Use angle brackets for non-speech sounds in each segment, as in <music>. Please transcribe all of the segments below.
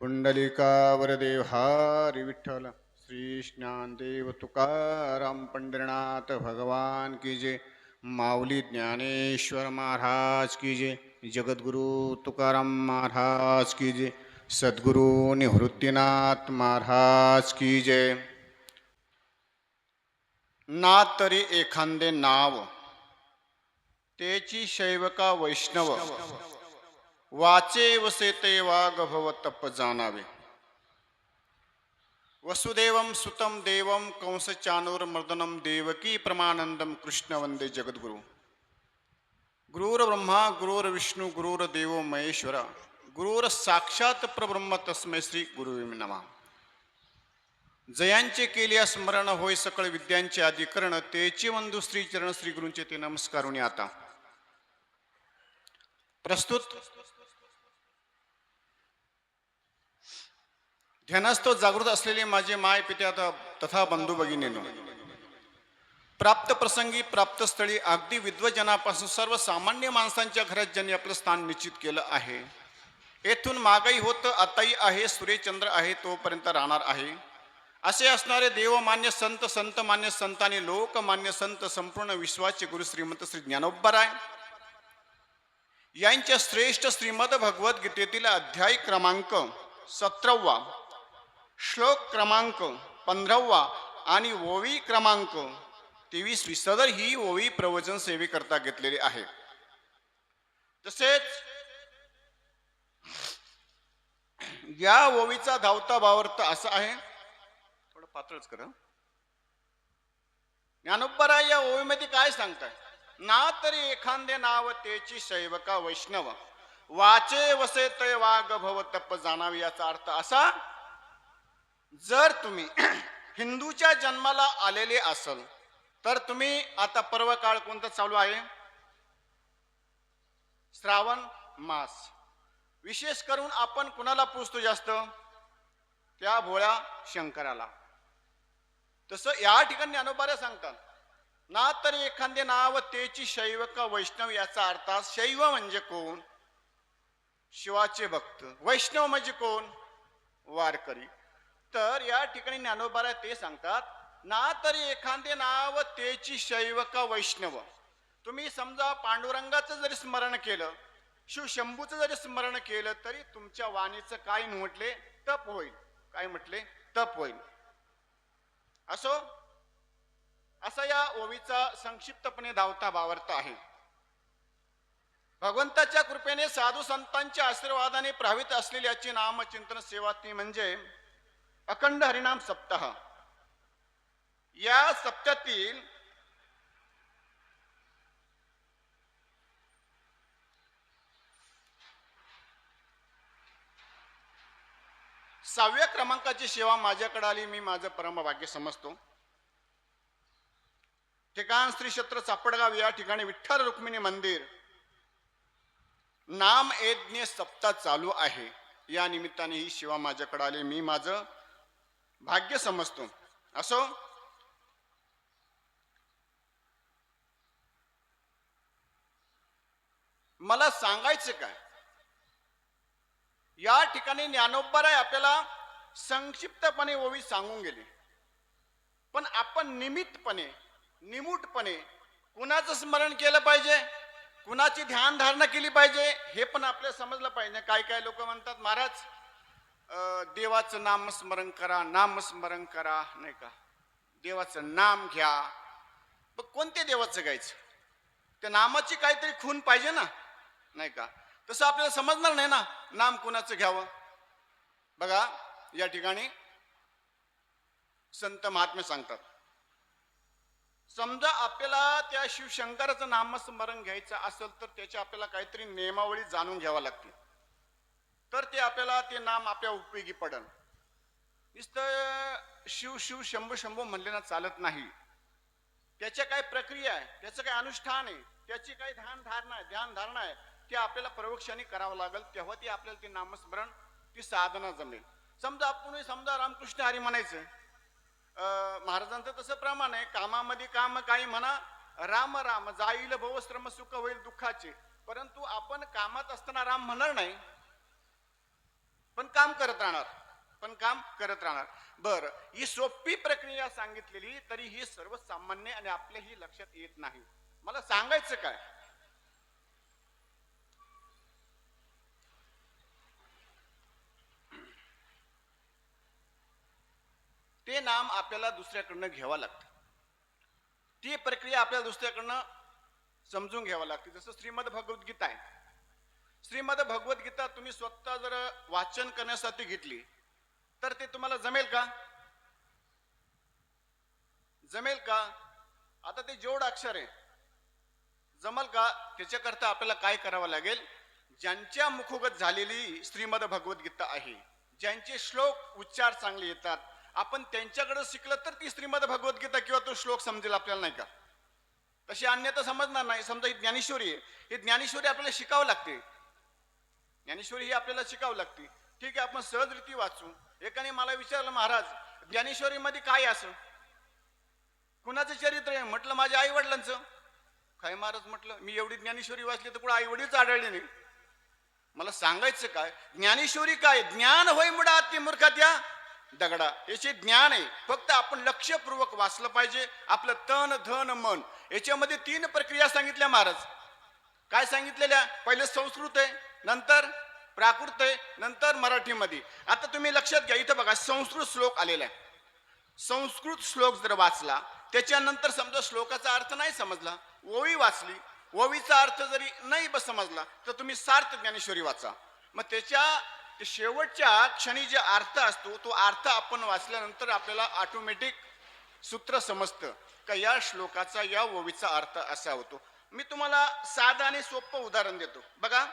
पुंडलिकावरदेव हारी विठ्ठल श्री ज्ञानदेव तुकाराम पंढरीनाथ भगवान की जय। माऊली ज्ञानेश्वर महाराज की जय। जगद्गुरु तुकाराम महाराज की जय। सद्गुरु निवृत्तीनाथ महाराज की जय। ना तरी एखांदे नाव तेची शैवका वैष्णव वाचे वसे ते वाग भव तप जाणावे वसुदेवम सुतम देवम कंस चानूरमर्दनम देवकी प्रमानंदम कृष्ण वंदे जगद्गुरु। गुरुर ब्रह्मा गुरुर विष्णू गुरुर देव महेश्वरा। गुरुर साक्षात तस्मै श्री गुरुवि नमा। जयांचे केले स्मरण होय सकळ विद्यांचे अधिकरण तेचे वंदू श्री चरण श्री गुरूंचे ते नमस्कारुणी आता। प्रस्तुत ध्यानास्तो जागृत असलेले माझे माय पित्या तथा बंधू भगिनीनो प्राप्त प्रसंगी प्राप्त स्थळी अगदी विद्वजनापासून सर्वसामान्य माणसांच्या घरात ज्यांनी आपलं स्थान निश्चित केलं आहे येथून मागही होतं आताही आहे सूर्यचंद्र आहे तोपर्यंत राहणार आहे. असे असणारे देवमान्य संत संत मान्य संत आणि लोकमान्य संत संपूर्ण विश्वाचे गुरु श्रीमंत श्री ज्ञानोबराय यांच्या श्रेष्ठ श्रीमद भगवद्गीतेतील अध्याय क्रमांक सतरावा श्लोक क्रमांक पंधरावा आणि ओवी क्रमांक. तेवीस सदर ही ओवी प्रवचन सेवेकरता घेतलेली आहे. तसेच या ओवीचा धावता भावार्थ असा आहे. थोडं पातळच कर. ज्ञानोबरा या ओवीमध्ये काय सांगताय? ना तरी एखादे नाव तेची शैवका वैष्णव. वाचे वसे तय वाग भव तप जाणावी याचा अर्थ असा जर तुम्ही <clears throat> हिंदूच्या जन्माला आलेले असल तर तुम्ही आता पर्व काळ कोणता चालू आहे? श्रावण मास. विशेष करून आपण कुणाला पूजतो जास्त? त्या भोळ्या शंकराला. तसं या ठिकाणी ज्ञानोबाऱ्या सांगतात ना तर एखादे नाव तेची शैव का वैष्णव याचा अर्थ शैव म्हणजे कोण? शिवाचे भक्त. वैष्णव म्हणजे कोण? वारकरी. तर या ठिकाणी ज्ञानोबाला ते सांगतात ना तरी एखादे नाव तेची शैव का वैष्णव. तुम्ही समजा पांडुरंगाचं जरी स्मरण केलं शिवशंभूचं जरी स्मरण केलं तरी तुमच्या वाणीचं काय म्हटले? तप होईल. काय म्हटले? तप होईल. असो असा या ओवीचा संक्षिप्तपणे धावता भावार्थ आहे. भगवंताच्या कृपेने साधू संतांच्या आशीर्वादाने प्रभावित असलेल्याची नामचिंतन सेवा ती म्हणजे अखंड हरिनाम सप्ताह. या सप्त्यातील सहाव्या क्रमांकाची सेवा माझ्याकडे आली मी माझं परमभाग्य समजतो. ठिकाण श्री क्षेत्र चापडगाव या ठिकाणी विठ्ठल रुक्मिणी मंदिर. नाम यज्ञ सप्ताह चालू आहे. या निमित्ताने ही सेवा माझ्याकडे आली मी माझं भाग्य समजतो. असो? मला सांगायचं काय? या ठिकाणी ज्ञानोबराय आपल्याला संक्षिप्तपणे ओवी सांगून गेले. पण आपण निमित्तपणे निमूटपणे कुणाचं स्मरण केलं पाहिजे? कुणाची ध्यान धारणा केली पाहिजे? हे पण आपल्याला समजलं पाहिजे. काय काय लोक म्हणतात महाराज? देवाचं नामस्मरण करा नामस्मरण करा नाही का? देवाचं नाम घ्या. पण कोणत्या देवाचं घ्यायचं त्या नामाची काहीतरी खून पाहिजे ना? नाही का? तसं आपल्याला समजणार नाही ना नाम कुणाचं घ्यावं? बघा या ठिकाणी संत महात्मे सांगतात. समजा आपल्याला त्या शिवशंकराचं नामस्मरण घ्यायचं असेल तर त्याच्या आपल्याला काहीतरी नियमावळी जाणून घ्यावा लागतील. तर ते आपल्याला ते नाम आपल्या उपयोगी पडल नुसतं शिव शिव शंभू शंभू म्हणलेना चालत नाही. त्याच्या काय प्रक्रिया आहे? त्याचं काय अनुष्ठान आहे? त्याची काय ध्यान धारणा आहे? ध्यान धारणा आहे? ते आपल्याला प्रवक्षाने करावं लागेल. तेव्हा ते आपल्याला ते नामस्मरण ती साधना जमेल. समजा आपण समजा रामकृष्ण हरी म्हणायचं. अं, महाराजांचं तसं प्रमाण आहे. कामामध्ये काम काही म्हणा राम राम जाईल भवश्रम सुख होईल दुःखाचे. परंतु आपण कामात असताना राम म्हणणार नाही. पण काम करत राहणार. पण काम करत राहणार. बर ही सोपी प्रक्रिया सांगितलेली तरी ही सर्वसामान्य आणि आपल्याही लक्षात येत नाही. मला सांगायचं काय? ते नाम आपल्याला दुसऱ्याकडनं घ्यावं लागतं. ती प्रक्रिया आपल्याला दुसऱ्याकडनं समजून घ्यावं लागते. जसं श्रीमद भगवद्गीता आहे. श्रीमद भगवद्गीता तुम्ही स्वतः जर वाचन करण्यासाठी घेतली तर ते तुम्हाला जमेल का? जमेल का? आता ते जेवढं अक्षर आहे जमल का? त्याच्याकरता आपल्याला काय करावं लागेल? ज्यांच्या मुखोगत झालेली श्रीमद भगवद्गीता आहे ज्यांचे श्लोक उच्चार चांगले येतात आपण त्यांच्याकडे शिकलं तर ती श्रीमद भगवद्गीता किंवा तो श्लोक समजेल आपल्याला नाही का? तशी अन्यथा समजणार नाही. समजा ही ज्ञानेश्वरी आहे. ही ज्ञानेश्वरी आपल्याला शिकावं लागते. ज्ञानेश्वरी ही आपल्याला शिकावं लागते. ठीक आहे आपण सहजरीती वाचू. एकाने मला विचारलं महाराज ज्ञानेश्वरीमध्ये काय असं? कुणाचं चरित्र आहे? म्हटलं माझ्या आई वडिलांचं काय महाराज? म्हटलं मी एवढी ज्ञानेश्वरी वाचली तर कुठं आई वडीलच आढळले नाही. मला सांगायचं काय? ज्ञानेश्वरी काय? ज्ञान होय मुडा ती मूर्खा या दगडा याचे ज्ञान आहे. फक्त आपण लक्षपूर्वक वाचलं पाहिजे. आपलं तन धन मन याच्यामध्ये तीन प्रक्रिया सांगितल्या महाराज. काय सांगितलेल्या? पहिले संस्कृत आहे. नंतर प्राकृत आहे नंतर मराठीमध्ये. आता तुम्ही लक्षात घ्या इथं बघा संस्कृत श्लोक आलेला आहे. संस्कृत श्लोक जर वाचला त्याच्यानंतर समजा श्लोकाचा अर्थ नाही समजला ओवी वाचली ओवीचा अर्थ जरी नाही बस समजला तर तुम्ही सार्थ ज्ञानेश्वरी वाचा. मग त्याच्या शेवटच्या क्षणी जे अर्थ असतो तो अर्थ आपण वाचल्यानंतर आपल्याला ऑटोमॅटिक सूत्र समजतं का या श्लोकाचा या ओवीचा अर्थ असा होतो. मी तुम्हाला साधं आणि सोपं उदाहरण देतो. बघा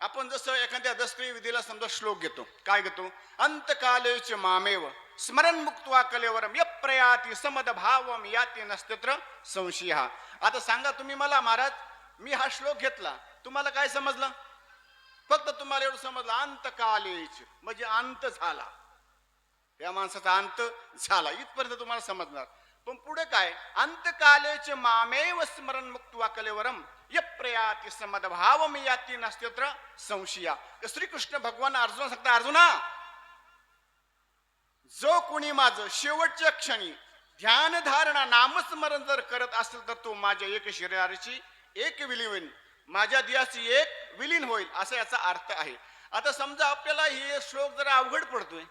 आपण जसं एखाद्या दसरी विधीला समजा श्लोक घेतो काय घेतो? अंतकालेच मामेव स्मरण मुक्त्वा कलेवरम यप्रयाती समद भावम याती नस्तत्र संशय आता सांगा तुम्ही मला महाराज मी हा श्लोक घेतला तुम्हाला काय समजलं? फक्त तुम्हाला एवढं समजलं अंतकालेच म्हणजे अंत झाला. या माणसाचा अंत झाला इथपर्यंत तुम्हाला समजणार. पण पुढे काय? अंतकालेच मामेव स्मरण मुक्त्वा कलेवरम यप्रयाती समद भावम याती नस्तत्र संशया। श्रीकृष्ण भगवान अर्जुना सांगता अर्जुना जो कोणी माझं शेवटच्या क्षणी ध्यान धारणा नामस्मरण जर करत असेल तर तो माझ्या एक शरीराची एक विलीन माझ्या दियाची एक विलीन होईल असा याचा अर्थ आहे. आता समजा आपल्याला हे श्लोक जरा अवघड पडतोय.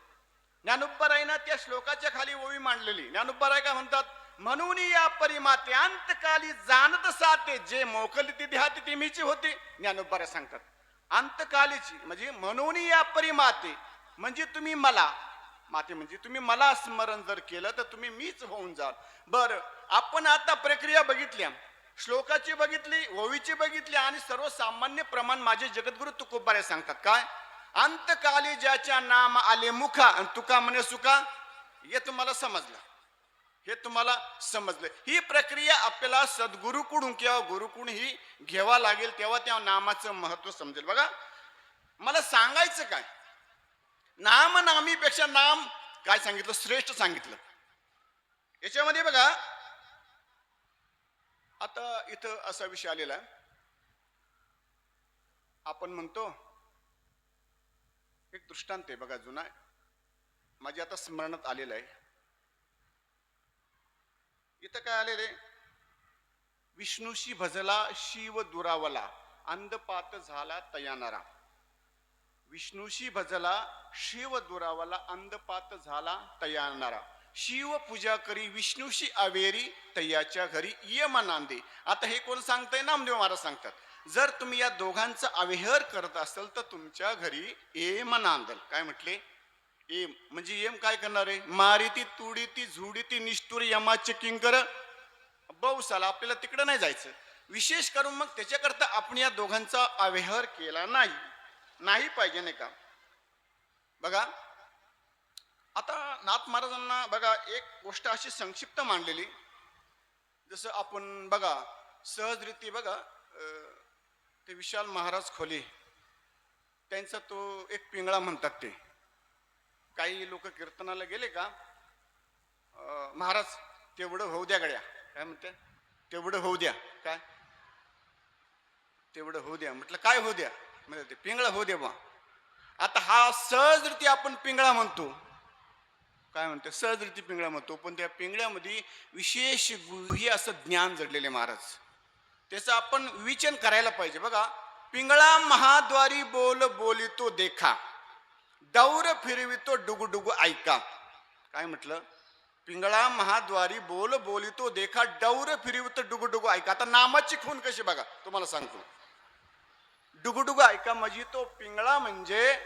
ज्ञानोबरायनं त्या श्लोकाच्या खाली ओवी मांडलेली. ज्ञानोबराय का म्हणतात म्हणून या परिमाते अंतकाली जाणत साते जे मोकली ध्याती ती मीची होती. ज्ञानोबराय सांगतात. अंतकालीची म्हणजे म्हणून या परिमाते म्हणजे तुम्ही मला माते म्हणजे तुम्ही मला स्मरण जर केलं तर तुम्ही मीच होऊन जाल. बर आपण आता प्रक्रिया बघितल्या श्लोकाची बघितली ओवीची बघितली आणि सर्वसामान्य प्रमाण माझे जगद्गुरु तुकोबारे सांगतात. काय? अंतकाली ज्याच्या नाम आले मुखा आणि तुका म्हणे सुका हे तुम्हाला समजलं. हे तुम्हाला समजलं. ही प्रक्रिया आपल्याला सद्गुरूकडून किंवा गुरुकडून ही घ्यावा लागेल तेव्हा त्या नामाचं महत्त्व समजेल. बघा मला सांगायचं काय? नाम नामीपेक्षा नाम काय सांगितलं? श्रेष्ठ सांगितलं. याच्यामध्ये बघा आता इथं असा विषय आलेला आहे. आपण म्हणतो एक दृष्टांत आहे बघा जुना. माझ्या आता स्मरणात आलेलं आहे. इथं काय आलेले विष्णूशी भजला शिव दुरावला अंधपात झाला तयानारा. विष्णूशी भजला शिव दुरावला अंधपात झाला तयानारा. शिव पूजा करी विष्णूशी अवेरी तयाच्या घरी यम नांदे. आता हे कोण सांगतंय? नामदेव महाराज सांगतात. जर तुम्ही या दोघांचा अवेहर करत असाल तर तुमच्या घरी एम नांदल. काय म्हटले? एम म्हणजे एम काय करणार आहे? मारिती तुडीती झुडीती निष्ठुर यमाचे किंकर. बहुसाला आपल्याला तिकडं नाही जायचं. विशेष करून मग त्याच्याकरता आपण या दोघांचा अव्यहार केला नाही. नाही पाहिजे नाही का? बघा. आता नाथ महाराजांना बघा एक गोष्ट अशी संक्षिप्त मांडलेली. जसं आपण बघा सहजरीती बघा ते विशाल महाराज खोले. त्यांचा तो एक पिंगळा म्हणतात ते. काही लोक कीर्तनाला गेले का? महाराज तेवढं होऊ द्या गड्या. काय म्हणते? तेवढं होऊ द्या. काय? तेवढं होऊ द्या. म्हटलं काय होऊ द्या? म्हणजे ते पिंगळा होऊ द्या बा आता हा सहजरीती आपण पिंगळा म्हणतो. काय म्हणते? सहजरीती पिंगळा म्हणतो. पण त्या पिंगळ्यामध्ये विशेष गुह्य असं ज्ञान जडलेले महाराज. त्याचं आपण विचन करायला पाहिजे. बघा पिंगळा महाद्वारी बोल बोलितो देखा. दौर फिरवितो डुगडुग ऐका. काय म्हटलं? पिंगळा महाद्वारी बोल बोलितो देखा डौर फिरवितो डुगडुग ऐका. आता नामाची खून कशी बघा? तुम्हाला सांगतो. डुगडुग ऐका म्हणजे तो पिंगळा म्हणजे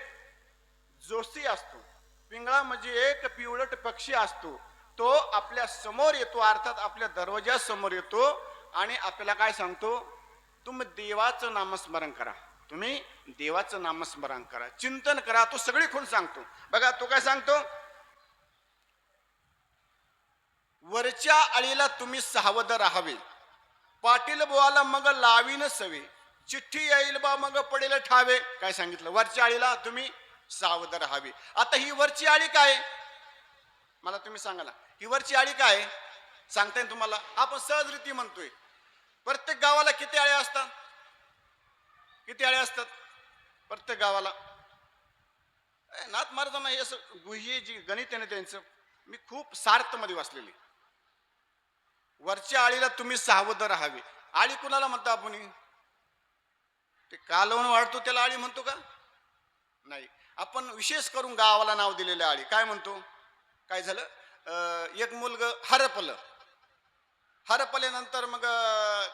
जोशी असतो. पिंगळा म्हणजे एक पिवळट पक्षी असतो. तो आपल्यासमोर येतो अर्थात आपल्या दरवाजा समोर येतो. आणि आपल्याला काय सांगतो? तुम्ही देवाचं नामस्मरण करा. तुम्ही देवाचं नामस्मरण करा चिंतन करा तो सगळी खूण सांगतो. बघा तो काय सांगतो? वरच्या आळीला तुम्ही सावध राहावे. पाटील बुवाला मग लावीन सवे. चिठ्ठी येईल बा मग पडेल ठावे. काय सांगितलं? वरच्या आळीला तुम्ही सावध राहावे. आता ही वरची आळी काय? मला तुम्ही सांगा ना ही वरची आळी काय? सांगताय तुम्हाला? आपण सहजरीती म्हणतोय. प्रत्येक गावाला किती आळ्या असतात? किती आळे असतात? प्रत्येक गावाला. ए, नाथ महाराजांना हे असं गुह्य जी गणित आहे ना त्यांचं मी खूप सार्थमध्ये वाचलेली. वरच्या आळीला तुम्ही सावध राहावे. आळी कुणाला म्हणतो आपण? ते कालवण वाढतो त्याला आळी म्हणतो का? नाही. आपण विशेष करून गावाला नाव दिलेलं आळी. काय म्हणतो? काय झालं? एक मुलग हरपलं. हरपल्यानंतर मग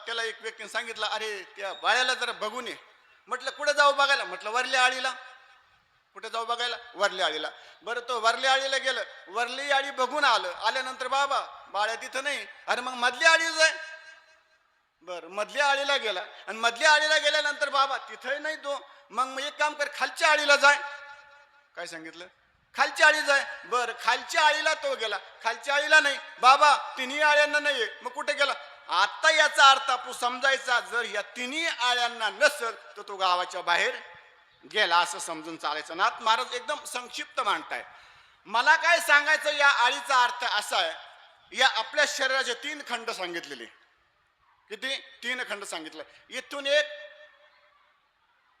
त्याला एक व्यक्तीने सांगितलं अरे त्या बाळ्याला जरा बघून ये. म्हटलं कुठं जाऊ बघायला? म्हटलं वरल्या आळीला. कुठे जाऊ बघायला? वरली आळीला. बरं तो वरल्या आळीला गेलं. वरली आळी बघून आलं. आल्यानंतर बाबा बाळ्या तिथं नाही. अरे मग मधली आळी जाय. बर मधल्या आळीला गेला. आणि मधल्या आळीला गेल्यानंतर बाबा तिथंही नाही तो. मग मग एक काम कर खालच्या आळीला जाय. काय सांगितलं? खालच्या आळी जाय. बर खालच्या आळीला तो गेला. खालच्या आळीला नाही. बाबा तिन्ही आळ्यांना नाहीये. मग कुठे गेला? आता याचा अर्थ आपण समजायचा जर या तिन्ही आळ्यांना नसल तर तो गावाच्या बाहेर गेला असं समजून चालायचं. नाथ महाराज एकदम संक्षिप्त मांडताय. मला काय सांगायचं या आळीचा अर्थ असा आहे या आपल्या शरीराचे तीन खंड सांगितलेले. किती? तीन खंड सांगितलं. इथून एक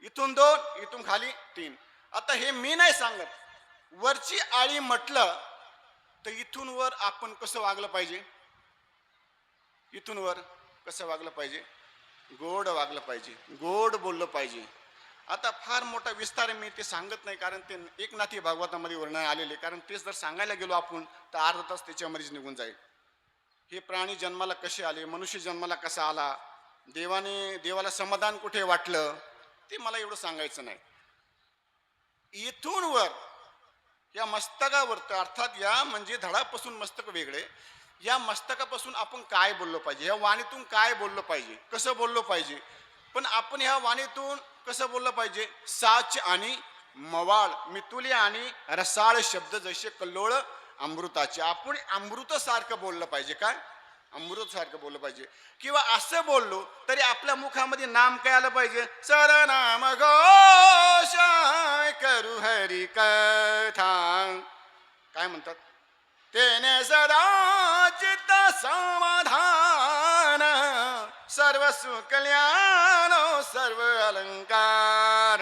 इथून दोन इथून खाली तीन. आता हे मी नाही सांगत. वरची आळी म्हटलं तर इथून वर आपण कसं वागलं पाहिजे? इथून वर कसं वागलं पाहिजे? गोड वागलं पाहिजे. गोड बोललं पाहिजे. आता फार मोठा विस्तार मी ते सांगत नाही कारण ते एकनाथी भागवतामध्ये वर्णन आलेले कारण तेच जर सांगायला गेलो आपण तर अर्धा तास त्याच्यामध्येच निघून जाईल. हे प्राणी जन्माला कसे आले? मनुष्य जन्माला कसा आला? देवाने देवाला समाधान कुठे वाटलं? ते मला एवढं सांगायचं नाही. इथून वर या मस्तकावर अर्थात या म्हणजे धडापासून मस्तक वेगळे. या मस्तकापासून आपण काय बोललो पाहिजे? या वाणीतून काय बोललो पाहिजे? कसं बोललो पाहिजे? पण आपण ह्या वाणीतून कसं बोललं पाहिजे? साच आणि मवाळ मितुले आणि रसाळ शब्द जसे कल्लोळ अमृताचे. आपण अमृतासारखं बोललं पाहिजे काय अमृतसारखं बोललं पाहिजे. किंवा असं बोललो तरी आपल्या मुखामध्ये नाम काय आलं पाहिजे? सर नाम गोष करू हरी कथा. काय म्हणतात? तेने सदा समाधान सर्व सुकल्याण सर्व अलंकार.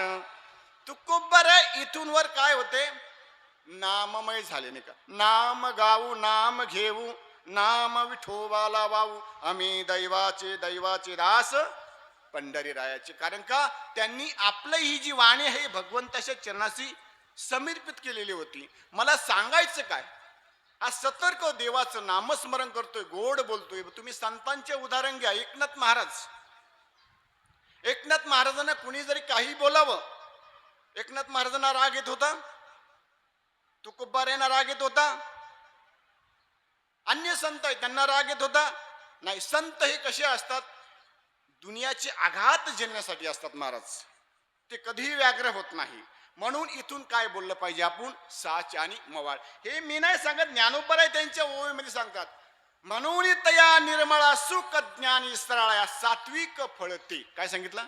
तू इथून वर काय होते? नाममय झाले नाही का? नाम गाऊ नाम घेऊ नाम विठोबाला वाऊ आम्ही दैवाचे दैवाचे दास पंढरी रायाचे कारण का? त्यांनी आपलं ही जी वाणी आहे भगवंताच्या चरणाशी समर्पित केलेली होती. मला सांगायचं काय? आज सतर्क हो, देवाचं नामस्मरण करतोय गोड बोलतोय. तुम्ही संतांचे उदाहरण घ्या. एकनाथ महाराज. एकनाथ महाराजांना कुणी जरी काही बोलावं एकनाथ महाराजांना राग येत होता? तुकुब्बार यांना राग येत होता? अन्य संत आहे त्यांना राग येत होता? नाही संत हे कसे असतात? दुनियाचे आघात झेलण्यासाठी असतात महाराज. ते कधीही व्याग्र होत नाही. म्हणून इथून काय बोललं पाहिजे आपण? साच आणि मवाळ. हे मी नाही सांगत ज्ञानोपर आहे त्यांच्या ओळीमध्ये सांगतात. म्हणून तया निर्मळा सुख ज्ञानी सरळा सात्विक फळते काय सांगितलं?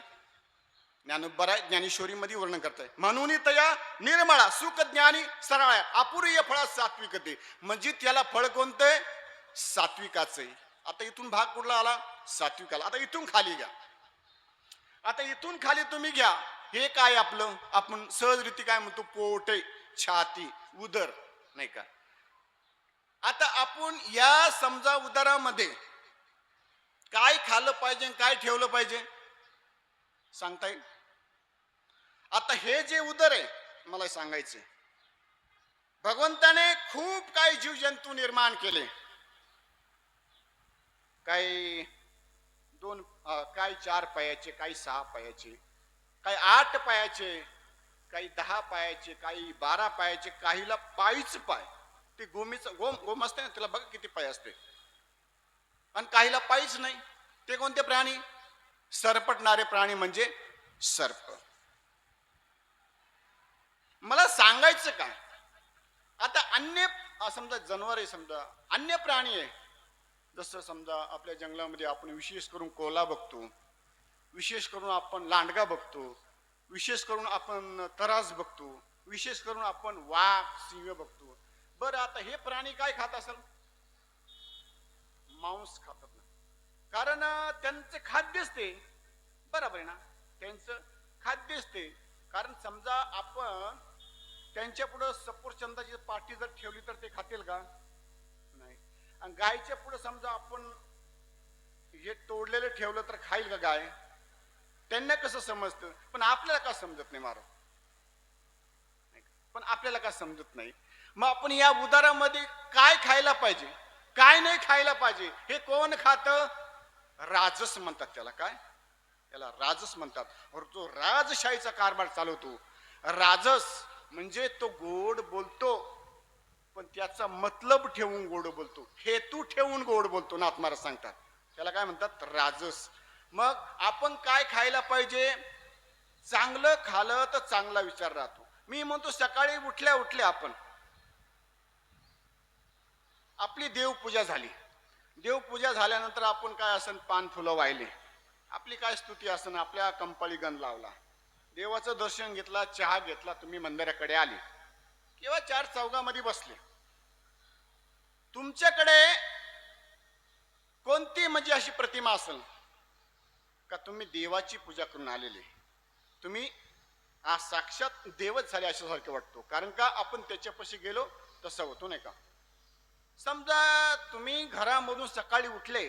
ज्ञानोबर आहे ज्ञानेश्वरीमध्ये वर्णन करताय. म्हणून तया निर्मळा सुख ज्ञानी सराळा अपुरीय फळात सात्विकते म्हणजे त्याला फळ कोणतं? सात्विकाचं आहे. आता इथून भाग कुठला आला? सात्विकाला आता इथून खाली घ्या. आता इथून खाली तुम्ही घ्या. हे काय आपलं? आपण सहजरीती काय म्हणतो? पोट छाती उदर नाही का? आता आपण या समजा उदरामध्ये काय खाल्लं पाहिजे काय ठेवलं पाहिजे? सांगता येईल? आता हे जे उदर आहे मला सांगायचं भगवंताने खूप काही जीवजंतू निर्माण केले. काही दोन काही चार पायाचे काही सहा पायाचे. काही आठ पायाचे काही दहा पायाचे काही बारा पायाचे काहीला पायीच पाय. ते गोमीच गोम गोम असते ना तिला बघा किती पाय असते. आणि काहीला पायीच नाही. ते कोणते प्राणी? सरपटणारे प्राणी म्हणजे सर्प. मला सांगायचं काय? आता अन्य समजा जनावर आहे समजा अन्य प्राणी आहे. जसं समजा आपल्या जंगलामध्ये आपण विशेष करून कोला बघतो. विशेष करून आपण लांडगा बघतो विशेष करून आपण तरास बघतो विशेष करून आपण वाघ सिंह बघतो. बरं आता हे प्राणी काय खात असेल? मांस खातात ना. कारण त्यांचं खाद्यच ते. बरोबर आहे ना? त्यांचं खाद्यच ते. कारण समजा आपण त्यांच्या पुढं सफरचंदाची पाठी जर ठेवली तर ते खातील का? नाही. आणि गायच्या पुढं समजा आपण हे तोडलेलं ठेवलं तर खाईल का गाय? त्यांना कसं समजतं? पण आपल्याला का समजत नाही महाराज नाही का? पण आपल्याला का समजत नाही? मग आपण या उदारामध्ये काय खायला पाहिजे? काय नाही खायला पाहिजे? हे कोण खात? राजस म्हणतात त्याला. काय? त्याला राजस म्हणतात. और जो राजशाहीचा कारभार चालवतो राजस म्हणजे तो गोड बोलतो पण त्याचा मतलब ठेवून गोड बोलतो. हेतू ठेवून गोड बोलतो नाथ महाराज सांगतात. त्याला काय म्हणतात? राजस. मग आपण काय खायला पाहिजे? चांगलं खालं तर चांगला विचार राहतो. मी म्हणतो सकाळी उठल्या उठल्या आपण आपली देवपूजा झाली. देवपूजा झाल्यानंतर आपण काय असन पान फुलं वाहिले. आपली काय स्तुती असन आपल्या कंपाळी गण लावला. देवाचं दर्शन घेतला चहा घेतला तुम्ही मंदिराकडे आले. किंवा चार चौघामध्ये बसले. तुमच्याकडे कोणती म्हणजे अशी प्रतिमा असेल का तुम्ही देवाची पूजा करून आलेले? तुम्ही आज साक्षात देवच झाले अशासारखे वाटतो. कारण का आपण त्याच्यापाशी गेलो तसं होतो नाही का? समजा तुम्ही घरामधून सकाळी उठले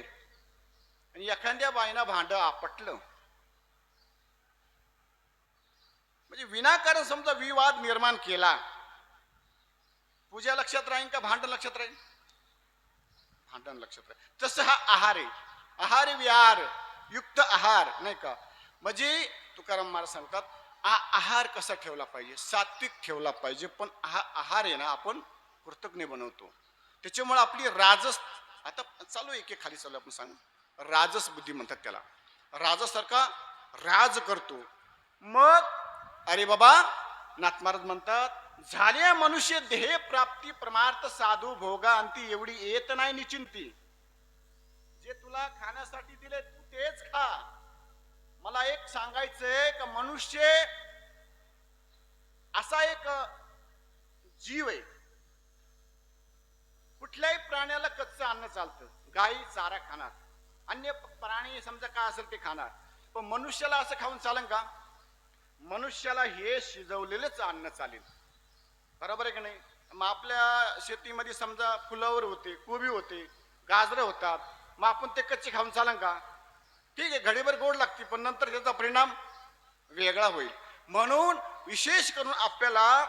आणि एखाद्या बाईना भांड आपटलं. म्हणजे विनाकारण समजा विवाद निर्माण केला. पूजा लक्षात राहील का भांडण लक्षात राहील भांडण लक्षात राहील तसं हा आहार आहे. आहार विहार. युक्त आहार नाही का? म्हणजे तुकाराम महाराज सांगतात हा आहार कसा ठेवला पाहिजे? सात्विक ठेवला पाहिजे. पण हा आहार आहे ना आपण कृतज्ञ बनवतो. त्याच्यामुळे आपली राजस आता चालू एके खाली चालू आपण सांग. राजस बुद्धी म्हणतात त्याला. राजासारखा राज करतो. मग अरे बाबा नाथ महाराज म्हणतात झाले मनुष्य देह प्राप्ती प्रमार्थ साधू भोगा अंती एवढी येत नाही निचिंती जे तुला खाण्यासाठी दिले तेच खा. मला एक सांगायचंय का मनुष्य असा एक जीव आहे. कुठल्याही प्राण्याला कच्चं अन्न चालतं. गाई चारा खाणार. अन्य प्राणी समजा काय असेल ते खाणार. पण मनुष्याला असं खाऊन चालेल का? मनुष्याला हे शिजवलेलंच अन्न चालेल. बरोबर आहे की नाही? मग आपल्या शेतीमध्ये समजा फुलावर होते कोबी होते गाजरं होतात. मग आपण ते कच्चे खाऊन चालेल का? ठीक आहे घडीभर गोड लागते पण नंतर त्याचा परिणाम वेगळा होईल. म्हणून विशेष करून आपल्याला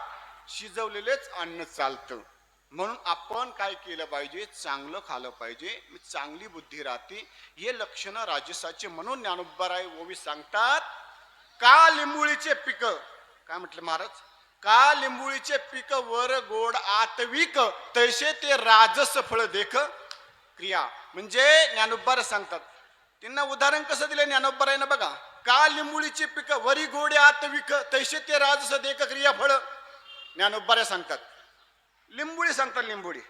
शिजवलेलेच अन्न चालतं. म्हणून आपण काय केलं पाहिजे? चांगलं खालं पाहिजे. चांगली बुद्धी राहते. हे लक्षण राजसाचे म्हणून ज्ञानोबाराय ओवी सांगतात का लिंबुळीचे पिक? काय म्हटलं महाराज? का लिंबुळीचे पिक वर गोड आतविक तैसे ते राजस फळ देख. क्रिया. म्हणजे ज्ञानोबार सांगतात त्यांना उदाहरण कसं दिलं? ज्ञानोबारायनं बघा का लिंबुळीची पिकं वरी गोडे आतविक तैसे ते राजस देख क्रिया फळ ज्ञानोबाऱ्या सांगतात. लिंबुळी सांगतात लिंबुळी.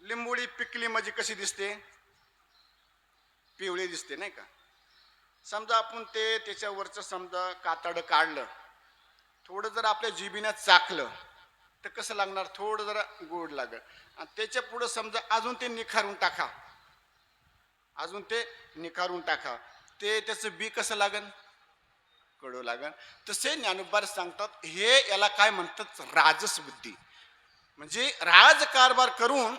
लिंबुळी पिकली म्हणजे कशी दिसते? पिवळी दिसते नाही का? समजा आपण ते त्याच्यावरचं समजा कातड काढलं थोडं जर आपल्या जिबीनं चाकलं तर कसं लागणार? थोडं जरा गोड लागेल. आणि त्याच्या पुढं समजा अजून ते निखारून टाका. अजून ते निखारून टाका. ते त्याचं बी कसं लागन? कळू लागन. तसे ज्ञानोबार सांगतात हे याला काय म्हणतात? राजस बुद्धी म्हणजे राजकारभार करून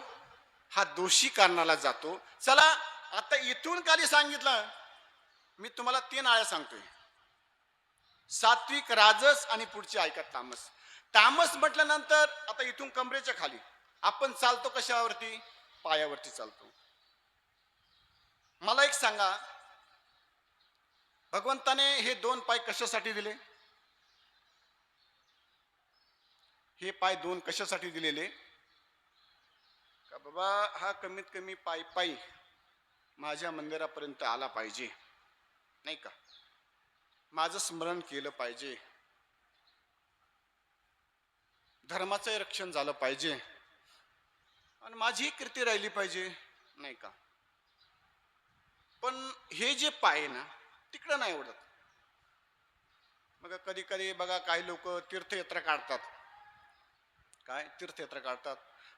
हा दोषी कारणाला जातो. चला आता इथून काही सांगितलं. मी तुम्हाला तीन आळ्या सांगतोय. सात्विक राजस आणि पुढची ऐका तामस. तामस म्हटल्यानंतर आता इथून कमरेच्या खाली. आपण चालतो कशावरती? पायावरती चालतो. मला एक सांगा. भगवंताने हे दोन पाय कशासाठी दिले? हे पाय दोन कशासाठी दिलेले? का बाबा हा कमीत कमी पाय पायी माझ्या मंदिरापर्यंत आला पाहिजे नाही का? माझं स्मरण केलं पाहिजे. धर्माचं रक्षण झालं पाहिजे. आणि माझी कीर्ती राहिली पाहिजे नाही का? पण हे जे पाय आहे ना तिकडं नाही आवडत मग कधी कधी बघा काही लोक तीर्थयात्रा काढतात. काय? तीर्थयात्रा काढतात.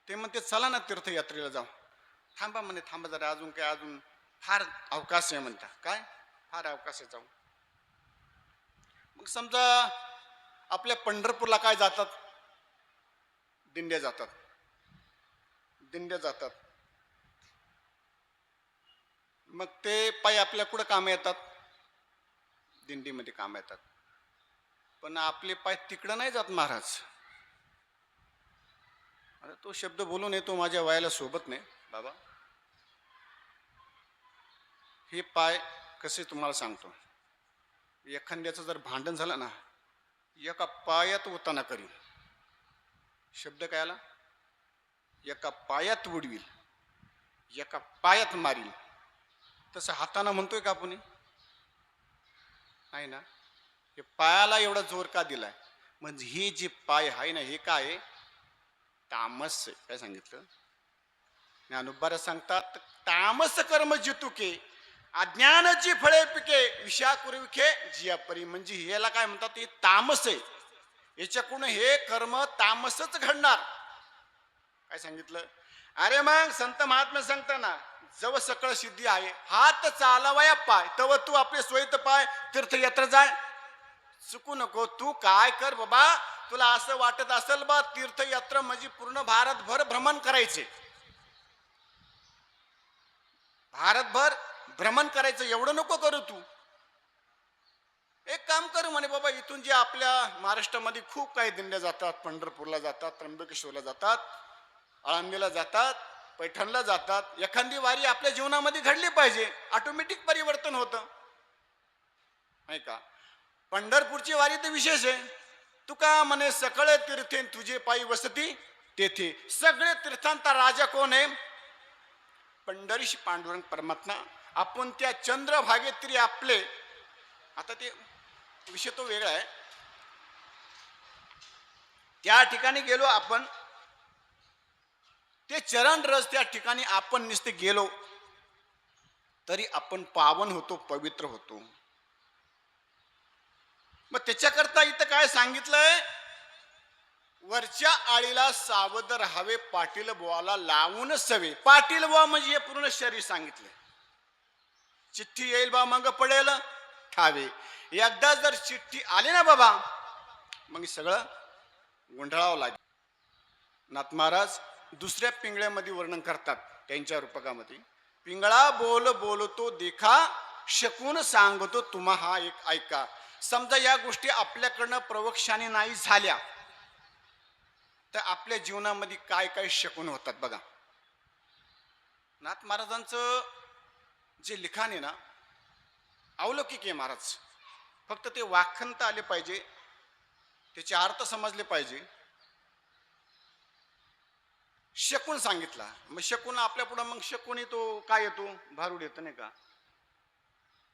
ते म्हणते चला ना तीर्थयात्रेला जाऊ. थांबा म्हणे थांबा जरा अजून काय अजून फार अवकाश आहे म्हणता. काय? फार अवकाश आहे जाऊ. मग समजा आपल्या पंढरपूरला काय जातात? दिंड्या जातात. दिंड्या जातात. मग ते पायी आपल्या कुठं कामं येतात? दिंडीमध्ये कामं येतात. पण आपले पाय तिकडं नाही जात महाराज. अरे तो शब्द बोलून येतो माझ्या वयाला सोबत नाही बाबा. हे पाय कसे तुम्हाला सांगतो. एखाद्याचं जर भांडण झालं ना एका पायात उताना करील शब्द काय आला? एका पायात उडवील. एका पायात मारील. तसं हातानं म्हणतोय का आपण नाही ना. हे पायाला एवढा जोर का दिलाय? म्हणजे हे जे पाय आहे ना हे काय तामस आहे. काय सांगितलं? ज्ञानोबारा सांगतात तामस कर्म जितुके अज्ञानाची फळे पिके विषाकुरविखे जियापरी. म्हणजे ह्याला काय म्हणतात? ते तामस आहे. याच्याकडून हे कर्म तामसच घडणार. काय सांगितलं? अरे मग संत महात्मा सांगताना जव सकळ सिद्धी आहे. हात चालवाया पाय तव तू आपले सोयीत पाय तीर्थयात्रा जाय. चुकू नको तू काय कर बाबा? तुला असं वाटत असेल बा तीर्थयात्रा म्हणजे पूर्ण भारतभर भ्रमण करायचे. भारतभर भ्रमण करायचं एवढं नको करू तू. एक काम कर म्हणे बाबा इथून जे आपल्या महाराष्ट्रामध्ये खूप काही दिंड्या जातात पंढरपूरला जातात त्र्यंबकेश्वरला जातात आळंदीला जातात पैठणला जातात एखादी वारी आपल्या जीवनामध्ये घडली पाहिजे ऑटोमॅटिक परिवर्तन होतं. नाही का? पंढरपूरची वारी तर विशेष आहे. तू का म्हणे सगळे तीर्थे तुझे पायी वसती तेथे. सगळे तीर्थांचा राजा कोण आहे? पंढरीश पांडुरंग परमात्मा. आपण त्या चंद्रभागेत तरी आपले. आता ते विषय तो वेगळा आहे. त्या ठिकाणी गेलो आपण ते चरण रस त्या ठिकाणी आपण नुसते गेलो तरी आपण पावन होतो पवित्र होतो. मग त्याच्याकरता इथं काय सांगितलंय? वरच्या आळीला सावध राहावे पाटील बुवाला लावून सवे. पाटील बुवा म्हणजे हे पूर्ण शरीर सांगितले चिठ्ठी येईल बा मग पडेल ठावे. एकदा जर चिठ्ठी आली ना बाबा मग सगळं गोंधळावं लागेल. नाथ महाराज दुसऱ्या पिंगळ्यामध्ये वर्णन करतात त्यांच्या रूपकामध्ये. पिंगळा बोल बोलतो देखा शकून सांगतो तुम्हा हा एक ऐका. समजा या गोष्टी आपल्याकडनं प्रवक्षाने नाही झाल्या तर आपल्या जीवनामध्ये काय काय शकून होतात बघा. नाथ महाराजांचं जे लिखाण आहे ना अवलौकिक आहे महाराज. फक्त ते वाखंत आले पाहिजे त्याचे अर्थ समजले पाहिजे. शकून सांगितला. मग शकून आपल्या पुढं मग शकून येतो काय येतो? भारूड येतो नाही का?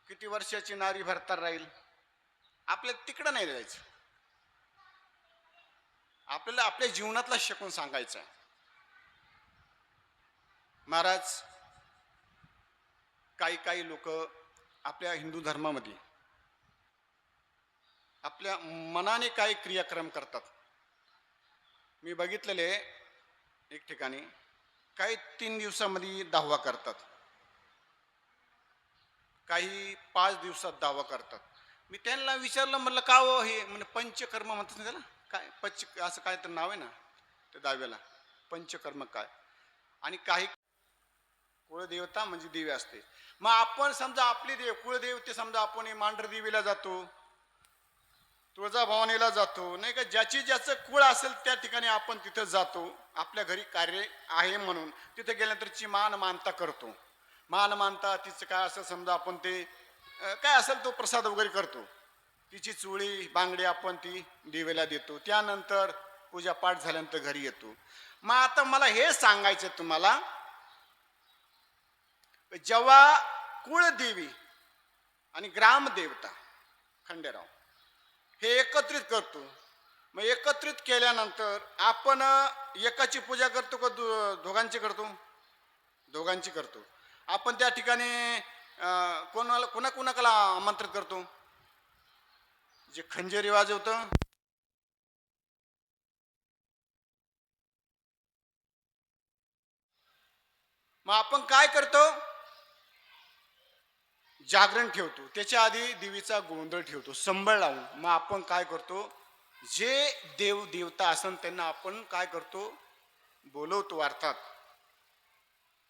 किती वर्षाची नारी भरतार राहील? आपल्या तिकडं नाही जायचं. आपल्याला आपल्या जीवनातला शकून सांगायचा. आहे महाराज काही काही लोक आपल्या हिंदू धर्मामध्ये आपल्या मनाने काही क्रियाक्रम करतात. मी बघितलेले एक ठिकाणी काही तीन दिवसामध्ये दहावा करतात. काही पाच दिवसात दावा करतात. मी त्यांना विचारलं म्हणलं का हो हे? म्हणजे पंचकर्म म्हणतात ना त्याला. काय पंच असं काय तर नाव आहे ना त्या दहाव्याला पंचकर्म काय? आणि काही कुळदेवता म्हणजे देवी असते. मग आपण समजा आपली देव कुळदेवते समजा आपण मांढरदेवीला देवीला जातो. तुळजाभवानीला जातो. नाही का ज्याची ज्याचं कुळ असेल त्या ठिकाणी आपण तिथं जातो. आपल्या घरी कार्य आहे म्हणून. तिथे गेल्यानंतरची मान मानता करतो. मान मानता तिचं काय असेल समजा आपण ते काय असेल तो प्रसाद वगैरे करतो. तिची चुळी बांगडी आपण ती देवेला देतो. त्यानंतर पूजा पाठ झाल्यानंतर घरी येतो. मग आता मला हे सांगायचं तुम्हाला जेव्हा कुळदेवी आणि ग्रामदेवता खंडेराव हे एकत्रित करतो. मग एकत्रित केल्यानंतर आपण एकाची पूजा करतो का दो दोघांची करतो? दोघांची करतो. आपण त्या ठिकाणी कोणाला कोणा कोणाला आमंत्रित करतो? जे खंजेरी वाजवतं मग आपण काय करतो? जागरण ठेवतो. त्याच्या आधी देवीचा गोंधळ ठेवतो. संबळ लावून. मग आपण काय करतो? जे देव देवता असन त्यांना आपण काय करतो? बोलवतो अर्थात.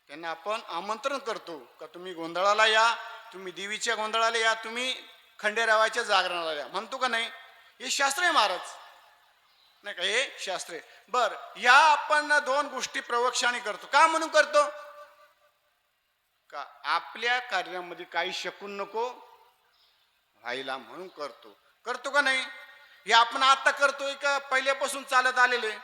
त्यांना आपण आमंत्रण करतो. का तुम्ही गोंधळाला या? तुम्ही देवीच्या गोंधळाला या? तुम्ही खंडेरावाच्या जागरणाला या? म्हणतो का नाही? हे शास्त्र आहे महाराज. नाही का? हे शास्त्र आहे. बर या आपण दोन गोष्टी प्रवक्षाने करतो. का म्हणून करतो? का आपल्या कार्यामध्ये काही शकून नको? व्हायला म्हणून करतो. करतो का नाही? हे आपण आता करतोय का पहिल्यापासून चालत आलेले?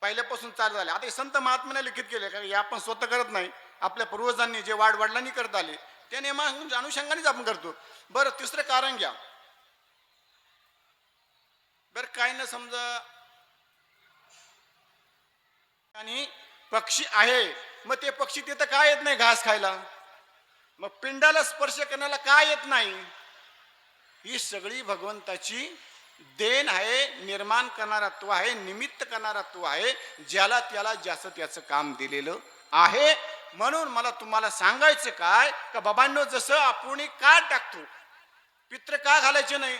पहिल्यापासून चालत आले. आता हे संत महात्म्याने लिखित केले कारण हे आपण स्वतः करत नाही. आपल्या पूर्वजांनी जे वाडवडिलांनी करत आले त्या नियमा अनुषंगानेच आपण करतो. बरं तिसरं कारण घ्या. बरं काय ना समजा आणि पक्षी आहे. मग ते पक्षी तिथं काय येत नाही घास खायला? मग पिंडाला स्पर्श करण्याला काय येत नाही? ही सगळी भगवंताची देण आहे निर्माण करणारा तो आहे निमित्त करणारा तो आहे ज्याला त्याला ज्याचं त्याचं काम दिलेलं आहे. म्हणून मला तुम्हाला सांगायचं काय का बाबांनो जसं आपण का टाकतो पित्र का घालायचे नाही?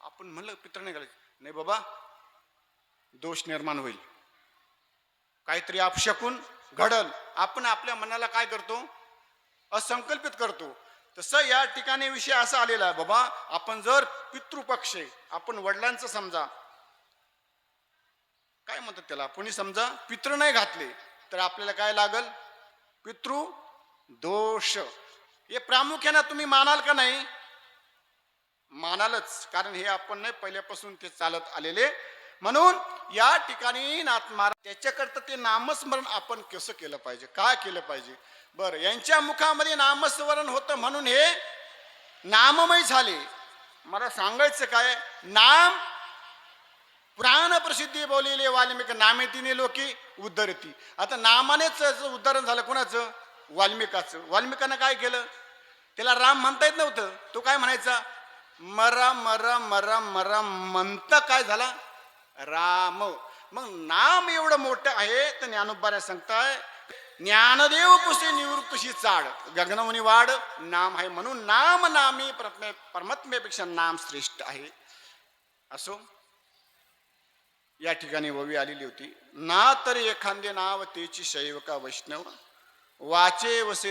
आपण म्हणलं पित्र नाही घालायचे. नाही बाबा दोष निर्माण होईल. काहीतरी आपशकून घडल. आपण आपल्या मनाला काय करतो? असंकल्पित करतो. तसं या ठिकाणी विषय असा आलेला आहे बाबा आपण जर पितृपक्ष आपण वडिलांचं समजा काय म्हणतात त्याला? कोणी समजा पितृ नाही घातले तर आपल्याला काय लागल? पितृ दोष. हे प्रामुख्याने तुम्ही मानाल का नाही? मानालच कारण हे आपण नाही पहिल्यापासून ते चालत आलेले. म्हणून या ठिकाणी नाथ महाराज त्याच्याकरता ते नामस्मरण आपण कसं केलं पाहिजे? काय केलं पाहिजे? बरं यांच्या मुखामध्ये नामस्मरण होतं म्हणून हे नाममय झाले. मला सांगायचं काय? नाम पुराण प्रसिद्धी बोललेले वाल्मिक नामेतीने लोकी उद्धरती. आता नामानेच उद्धरण झालं कोणाचं? वाल्मिकाचं. वाल्मिकानं काय केलं? त्याला राम म्हणता येत नव्हतं. तो काय म्हणायचा? मरा मरा मरा मरा म्हणता काय झाला? राम. मग नाम एवढं मोठं आहे तर ज्ञानोबाऱ्या सांगताय ज्ञानदेव पुसे निवृत्तशी चाड. गगनमुनी वाढ नाम आहे म्हणून नाम नामी परमे परमात्म्यापेक्षा नाम श्रेष्ठ आहे. असो या ठिकाणी ववी आलेली होती. ना तर एखादे नाव तेची शैव का वैष्णव वाचे वसे